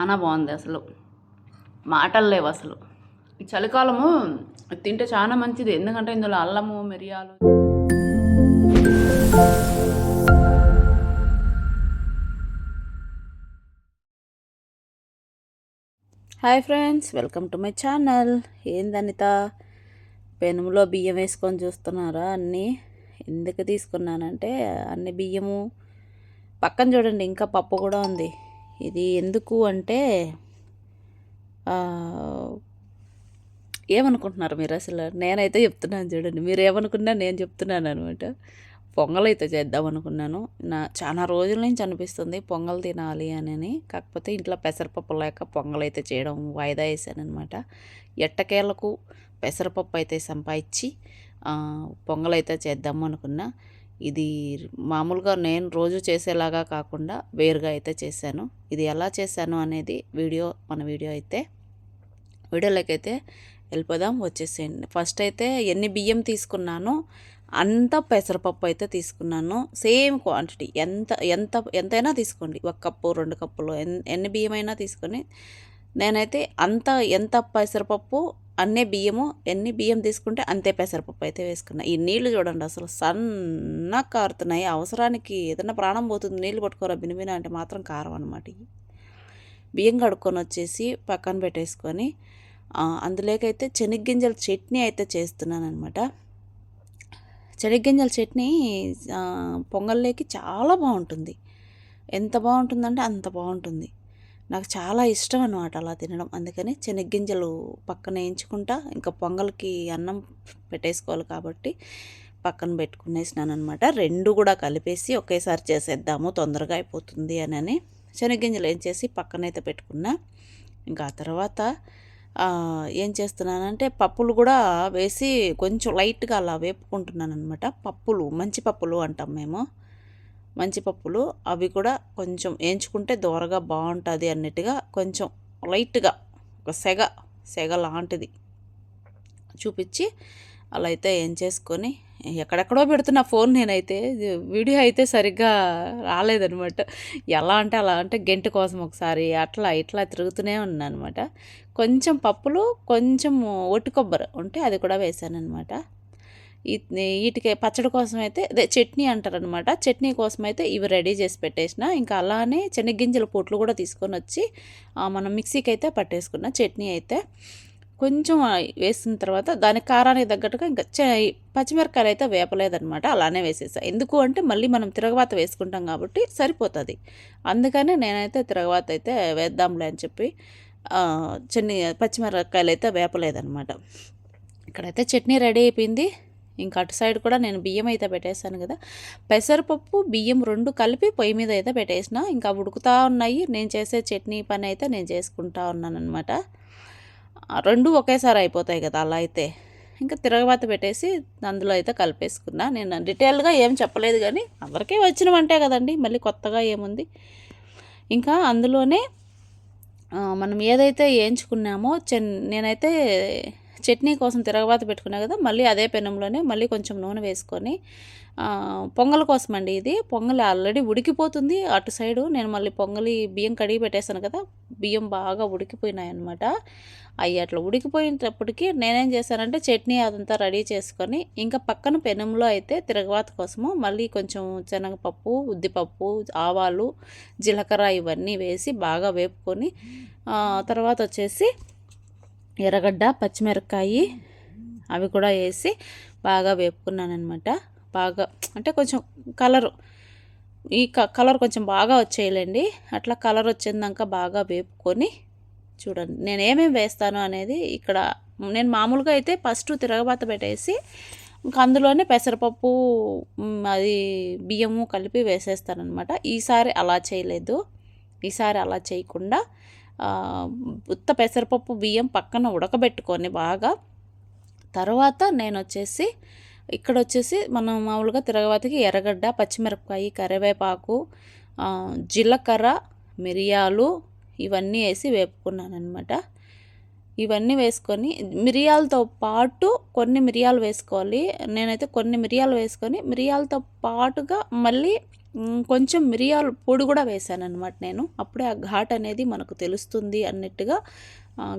చాలా బాగుంది అసలు. మాటలు లేవు అసలు. ఈ చలికాలము తింటే చాలా మంచిది. ఎందుకంటే ఇందులో అల్లము మిరియాలు. Hi friends welcome to my channel. ఏందనిత పెనుములో బియ్యం వేసుకొని చూస్తున్నారా అన్నీ? ఎందుకు తీసుకున్నానంటే అన్ని బియ్యము? పక్కన చూడండి ఇంకా పప్పు కూడా ఉంది. ఇది ఎందుకు అంటే ఏమనుకుంటున్నారు మీరు అసలు? నేనైతే చెప్తున్నాను చూడండి. మీరు ఏమనుకున్నా నేను చెప్తున్నాను అనమాట పొంగల్ అయితే చేద్దాం అనుకున్నాను. నా చాలా రోజుల నుంచి అనిపిస్తుంది పొంగల్ తినాలి అని కాకపోతే ఇంట్లో పెసరపప్పు లేక పొంగల్ అయితే చేయడం వాయిదా వేసాను అనమాట ఎట్టకేలకు పెసరపప్పు అయితే సంపాదించి పొంగల్ అయితే చేద్దాము అనుకున్నా. ఇది మామూలుగా నేను రోజు చేసేలాగా కాకుండా వేరుగా అయితే చేశాను. ఇది ఎలా చేశాను అనేది వీడియో మన వీడియో అయితే వీడియోలోకి అయితే వెళ్ళిపోదాం వచ్చేసేయండి. ఫస్ట్ అయితే ఎన్ని బియ్యం తీసుకున్నానో అంత పెసరపప్పు అయితే తీసుకున్నాను. Same quantity. ఎంత ఎంత ఎంతైనా తీసుకోండి. ఒక కప్పు రెండు కప్పులు ఎన్ని బియ్యమైనా తీసుకొని నేనైతే అంత ఎంత పెసరపప్పు అన్నే బియ్యము ఎన్ని బియ్యం తీసుకుంటే అంతే పెసరపప్పు అయితే వేసుకున్నా. ఈ నీళ్ళు చూడండి అసలు సన్నగా కారుతున్నాయి. అవసరానికి ఏదైనా ప్రాణం పోతుంది. నీళ్ళు పట్టుకోరా బినిబిన అంటే మాత్రం కారం అనమాట బియ్యం కడుక్కొని వచ్చేసి పక్కన పెట్టేసుకొని అందులోకైతే శనగ్గింజల చట్నీ అయితే చేస్తున్నాను అనమాట శనగ్గింజల చట్నీ పొంగల్లోకి చాలా బాగుంటుంది. ఎంత బాగుంటుందంటే అంత బాగుంటుంది. నాకు చాలా ఇష్టం అనమాట అలా తినడం. అందుకని శనగ్గింజలు పక్కన వేయించుకుంటా ఇంకా పొంగల్కి అన్నం పెట్టేసుకోవాలి కాబట్టి పక్కన పెట్టుకునేసినాను అనమాట రెండు కూడా కలిపేసి ఒకేసారి చేసేద్దాము తొందరగా అయిపోతుంది అని శనగ్గింజలు ఏం చేసి పక్కనైతే పెట్టుకున్నా. ఇంకా ఆ తర్వాత ఏం చేస్తున్నానంటే పప్పులు కూడా వేసి కొంచెం లైట్గా అలా వేపుకుంటున్నాను అనమాట పప్పులు మంచి పప్పులు అంటాం మేము. మంచి పప్పులు అవి కూడా కొంచెం వేయించుకుంటే దోరగా బాగుంటుంది అన్నట్టుగా కొంచెం లైట్గా ఒక సెగ సెగ లాంటిది చూపించి అలా అయితే ఏం చేసుకొని ఎక్కడెక్కడో పెడుతున్న ఫోన్ నేనైతే. వీడియో అయితే సరిగ్గా రాలేదనమాట ఎలా అంటే అలా అంటే గెంటు కోసం ఒకసారి అట్లా ఇట్లా తిరుగుతూనే ఉన్నాను అనమాట కొంచెం పప్పులు కొంచెం ఒట్టి కొబ్బరి ఉంటే అది కూడా వేసాను అనమాట వీటికి పచ్చడి కోసం అయితే అదే చట్నీ అంటారనమాట చట్నీ కోసం అయితే ఇవి రెడీ చేసి పెట్టేసిన. ఇంకా అలానే చెనగ్గింజల పొట్లు కూడా తీసుకొని వచ్చి మనం మిక్సీకి అయితే పట్టేసుకున్న చట్నీ అయితే. కొంచెం వేసిన తర్వాత దాని కారానికి తగ్గట్టుగా ఇంకా చ- అయితే వేపలేదనమాట అలానే వేసేసా. ఎందుకు అంటే మళ్ళీ మనం తిరగవాత వేసుకుంటాం కాబట్టి సరిపోతుంది. అందుకనే నేనైతే తిరగవాత అయితే వేద్దాంలే అని చెప్పి ఆ, చిన్ని అయితే వేపలేదనమాట ఇక్కడైతే చట్నీ రెడీ అయిపోయింది. ఇంకా అటు సైడ్ కూడా నేను బియ్యం అయితే పెట్టేశాను కదా. పెసరపప్పు బియ్యం రెండు కలిపి పొయ్యి మీద అయితే పెట్టేసిన. ఇంకా ఉడుకుతూ ఉన్నాయి. నేను చేసే చట్నీ పని అయితే నేను చేసుకుంటా ఉన్నాను అనమాట రెండు ఒకేసారి అయిపోతాయి కదా అలా అయితే. ఇంకా తిరగబాత పెట్టేసి అందులో అయితే కలిపేసుకున్నా. నేను డీటెయిల్గా ఏం చెప్పలేదు కానీ అందరికీ వచ్చిన వంటే కదండి. మళ్ళీ కొత్తగా ఏముంది? ఇంకా అందులోనే మనం ఏదైతే వేయించుకున్నామో చెన్ నేనైతే చట్నీ కోసం తిరగబాత పెట్టుకున్నా కదా మళ్ళీ అదే పెనంలోనే మళ్ళీ కొంచెం నూనె వేసుకొని పొంగల్ కోసం అండి ఇది. పొంగల్ ఆల్రెడీ ఉడికిపోతుంది. అటు సైడు నేను మళ్ళీ పొంగలి బియ్యం కడిగి పెట్టేశాను కదా బియ్యం బాగా ఉడికిపోయినాయి అనమాట అవి అట్లా ఉడికిపోయినప్పటికీ నేనేం చేశానంటే చట్నీ అదంతా రెడీ చేసుకొని ఇంకా పక్కన పెనంలో అయితే తిరగబాత కోసము మళ్ళీ కొంచెం శనగపప్పు ఉద్దిపప్పు ఆవాలు జీలకర్ర ఇవన్నీ వేసి బాగా వేపుకొని తర్వాత వచ్చేసి ఎర్రగడ్డ పచ్చిమిరపకాయి అవి కూడా వేసి బాగా వేపుకున్నాను అనమాట బాగా అంటే కొంచెం కలరు ఈ క కలర్ కొంచెం బాగా వచ్చేయలేండి. అట్లా కలర్ వచ్చేదాకా బాగా వేపుకొని చూడండి. నేను ఏమేమి వేస్తాను అనేది ఇక్కడ నేను మామూలుగా అయితే ఫస్ట్ తిరగబాత పెట్టేసి ఇంకా అందులోనే పెసరపప్పు అది బియ్యము కలిపి వేసేస్తానమాట ఈసారి అలా చేయలేదు. ఈసారి అలా చేయకుండా ఉత్త పెసరపప్పు బియ్యం పక్కన ఉడకబెట్టుకొని బాగా తర్వాత నేను వచ్చేసి ఇక్కడ వచ్చేసి మనం మామూలుగా తిరగవాతకి ఎర్రగడ్డ పచ్చిమిరపకాయ కరివేపాకు జీలకర్ర మిరియాలు ఇవన్నీ వేసి వేపుకున్నాను అనమాట ఇవన్నీ వేసుకొని మిరియాలతో పాటు కొన్ని మిరియాలు వేసుకోవాలి. నేనైతే కొన్ని మిరియాలు వేసుకొని మిరియాలతో పాటుగా మళ్ళీ కొంచెం మిరియాల పొడి కూడా వేసాను అనమాట నేను. అప్పుడే ఆ ఘాట్ అనేది మనకు తెలుస్తుంది అన్నట్టుగా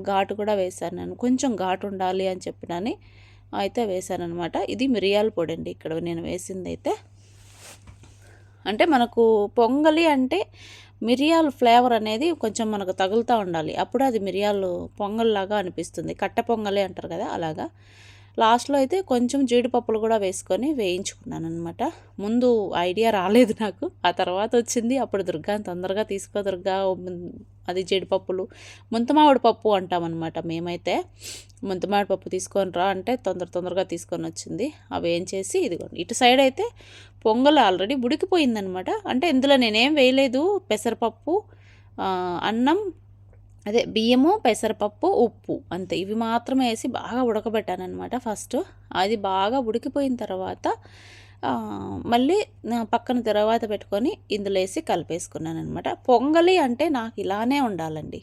ఘాటు కూడా వేసాను నేను. కొంచెం ఘాటు ఉండాలి అని చెప్పినని అయితే వేసాను అనమాట ఇది మిరియాల పొడి అండి ఇక్కడ నేను వేసింది అయితే అంటే మనకు పొంగలి అంటే మిరియాల ఫ్లేవర్ అనేది కొంచెం మనకు తగులుతూ ఉండాలి. అప్పుడు అది మిరియాలు పొంగల్లాగా అనిపిస్తుంది. కట్ట పొంగలి అంటారు కదా అలాగా. లాస్ట్లో అయితే కొంచెం జీడిపప్పులు కూడా వేసుకొని వేయించుకున్నాను అనమాట ముందు ఐడియా రాలేదు నాకు. ఆ తర్వాత వచ్చింది. అప్పుడు దుర్గా తొందరగా తీసుకో దుర్గా అది జీడిపప్పులు. ముంతమావిడి పప్పు అంటామన్నమాట మేమైతే. ముంతమావిడి పప్పు తీసుకొని రా అంటే తొందర తొందరగా తీసుకొని వచ్చింది. అవి ఏం చేసి ఇదిగోండి. ఇటు సైడ్ అయితే పొంగల్ ఆల్రెడీ ఉడికిపోయిందనమాట అంటే ఇందులో నేనేం వేయలేదు. పెసరపప్పు అన్నం అదే బియ్యము పెసరపప్పు ఉప్పు అంతే. ఇవి మాత్రమే వేసి బాగా ఉడకబెట్టాను అనమాట ఫస్ట్. అది బాగా ఉడికిపోయిన తర్వాత మళ్ళీ పక్కన తర్వాత పెట్టుకొని ఇందులో వేసి కలిపేసుకున్నాను అనమాట పొంగలి అంటే నాకు ఇలానే ఉండాలండి.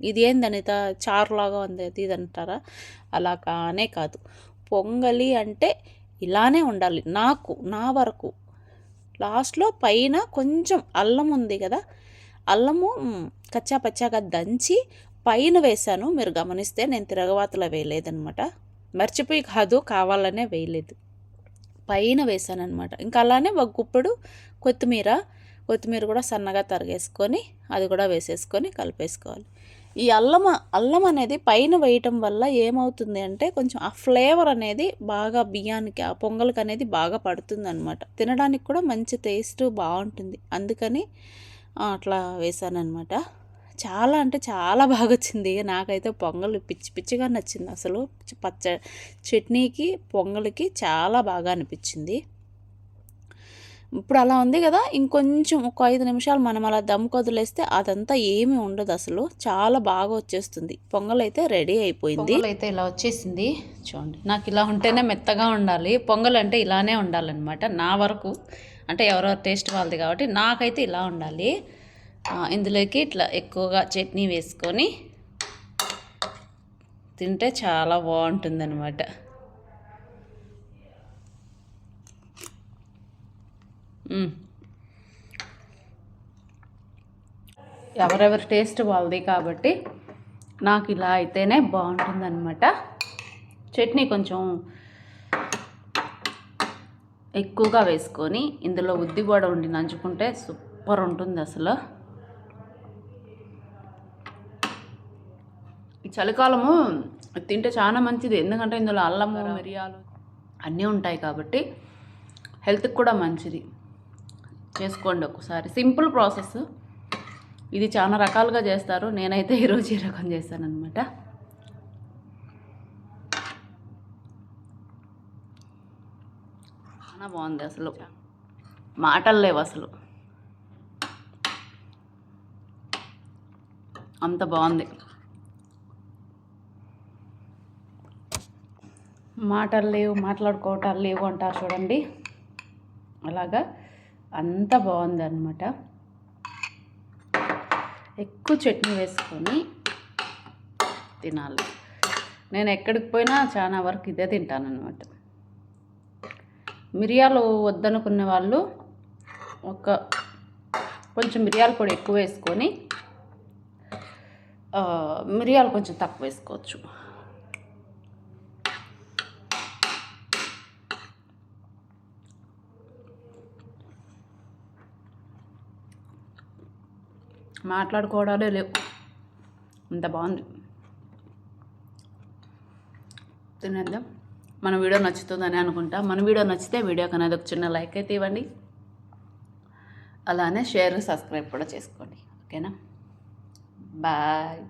ఇది ఏంది చారులాగా ఉంది అది ఇది అంటారా? అలా కానే కాదు. పొంగలి అంటే ఇలానే ఉండాలి. నాకు నా వరకు. లాస్ట్లో పైన కొంచెం అల్లం ఉంది కదా అల్లము కచ్చా పచ్చాగా దంచి పైన వేశాను. మీరు గమనిస్తే నేను తిరగవాతలో వేయలేదనమాట మర్చిపోయి కాదు కావాలనే వేయలేదు. పైన వేసాను అనమాట ఇంకా అలానే ఒక గుప్పుడు కొత్తిమీర కొత్తిమీర కూడా సన్నగా తరిగేసుకొని అది కూడా వేసేసుకొని కలిపేసుకోవాలి. ఈ అల్లం అల్లం అనేది పైన వేయటం వల్ల ఏమవుతుంది అంటే కొంచెం ఆ ఫ్లేవర్ అనేది బాగా బియ్యానికి ఆ పొంగల్కి అనేది బాగా పడుతుంది అనమాట తినడానికి కూడా మంచి టేస్ట్ బాగుంటుంది. అందుకని అట్లా వేసాను అనమాట చాలా అంటే చాలా బాగా వచ్చింది నాకైతే పొంగల్ పిచ్చి పిచ్చిగా నచ్చింది అసలు. పచ్చ చట్నీకి పొంగల్కి చాలా బాగా అనిపించింది. ఇప్పుడు అలా ఉంది కదా ఇంకొంచెం ఒక ఐదు నిమిషాలు మనం అలా దమ్ కదిలేస్తే అదంతా ఏమీ ఉండదు అసలు. చాలా బాగా వచ్చేస్తుంది. పొంగల్ అయితే రెడీ అయిపోయింది. అయితే ఇలా వచ్చేసింది. చూడండి నాకు ఇలా ఉంటేనే మెత్తగా ఉండాలి. పొంగల్ అంటే ఇలానే ఉండాలన్నమాట నా వరకు. అంటే ఎవరెవరి టేస్ట్ వాళ్ళది కాబట్టి నాకైతే ఇలా ఉండాలి. ఇందులోకి ఇట్లా ఎక్కువగా చట్నీ వేసుకొని తింటే చాలా బాగుంటుంది అనమాట ఎవరెవరి టేస్ట్ వాళ్ళది కాబట్టి నాకు ఇలా అయితేనే బాగుంటుందన్నమాట. చట్నీ కొంచెం ఎక్కువగా వేసుకొని ఇందులో ఉద్ది కూడా ఉండి నంచుకుంటే సూపర్ ఉంటుంది అసలు. ఈ చలికాలము తింటే చాలా మంచిది ఎందుకంటే ఇందులో అల్లము మిరియాలు అన్నీ ఉంటాయి కాబట్టి హెల్త్కి కూడా మంచిది. చేసుకోండి ఒకసారి. Simple process. ఇది చాలా రకాలుగా చేస్తారు. నేనైతే ఈరోజు ఈ రకం చేశాను అనమాట చాలా బాగుంది అసలు. మాటలు లేవు అసలు. అంత బాగుంది. మాటలు లేవు మాట్లాడుకోవటాలు లేవు అంటారు చూడండి. అలాగా అంత బాగుంది అనమాట ఎక్కువ చట్నీ వేసుకొని తినాలి. నేను ఎక్కడికి పోయినా చాలా వరకు ఇదే తింటాను అనమాట మిరియాలు వద్దనుకునే వాళ్ళు ఒక కొంచెం మిరియాల పొడి ఎక్కువ వేసుకొని మిరియాలు కొంచెం తక్కువ వేసుకోవచ్చు. మాట్లాడుకోవడాలే లేవు. అంత బాగుంది. తినేద్దాం. మన వీడియో నచ్చుతుందని అనుకుంటా. మన వీడియో నచ్చితే వీడియోకి అనేది ఒక చిన్న లైక్ అయితే ఇవ్వండి. అలానే షేర్ సబ్స్క్రైబ్ కూడా చేసుకోండి. ఓకేనా? బాయ్.